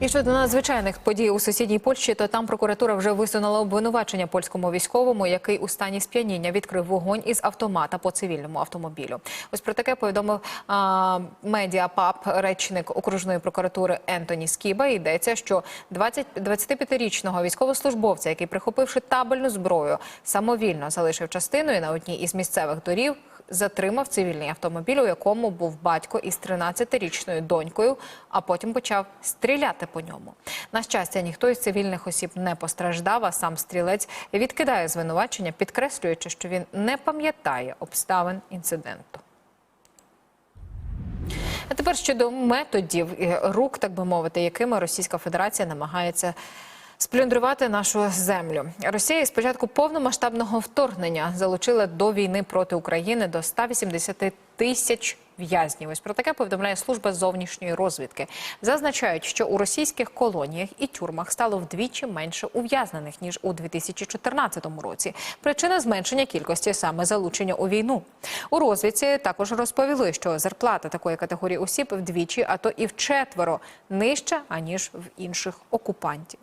І щодо надзвичайних подій у сусідній Польщі, то там прокуратура вже висунула обвинувачення польському військовому, який у стані сп'яніння відкрив вогонь із автомата по цивільному автомобілю. Ось про таке повідомив а, медіапап речник окружної прокуратури Ентоні Скіба. Йдеться, що 20, 25-річного військовослужбовця, який прихопивши табельну зброю, самовільно залишив частину і на одній із місцевих доріг затримав цивільний автомобіль, у якому був батько із 13-річною донькою, а потім почав стріляти по ньому. На щастя, ніхто із цивільних осіб не постраждав, а сам стрілець відкидає звинувачення, підкреслюючи, що він не пам'ятає обставин інциденту. А тепер щодо методів рук, так би мовити, якими Російська Федерація намагається сплюндрувати нашу землю. Росія з початку повномасштабного вторгнення залучила до війни проти України до 180 тисяч в'язнів. Ось про таке повідомляє служба зовнішньої розвідки. Зазначають, що у російських колоніях і тюрмах стало вдвічі менше ув'язнених ніж у 2014 році. Причина зменшення кількості саме залучення у війну. У розвідці також розповіли, що зарплата такої категорії осіб вдвічі, а то і вчетверо нижча аніж в інших окупантів.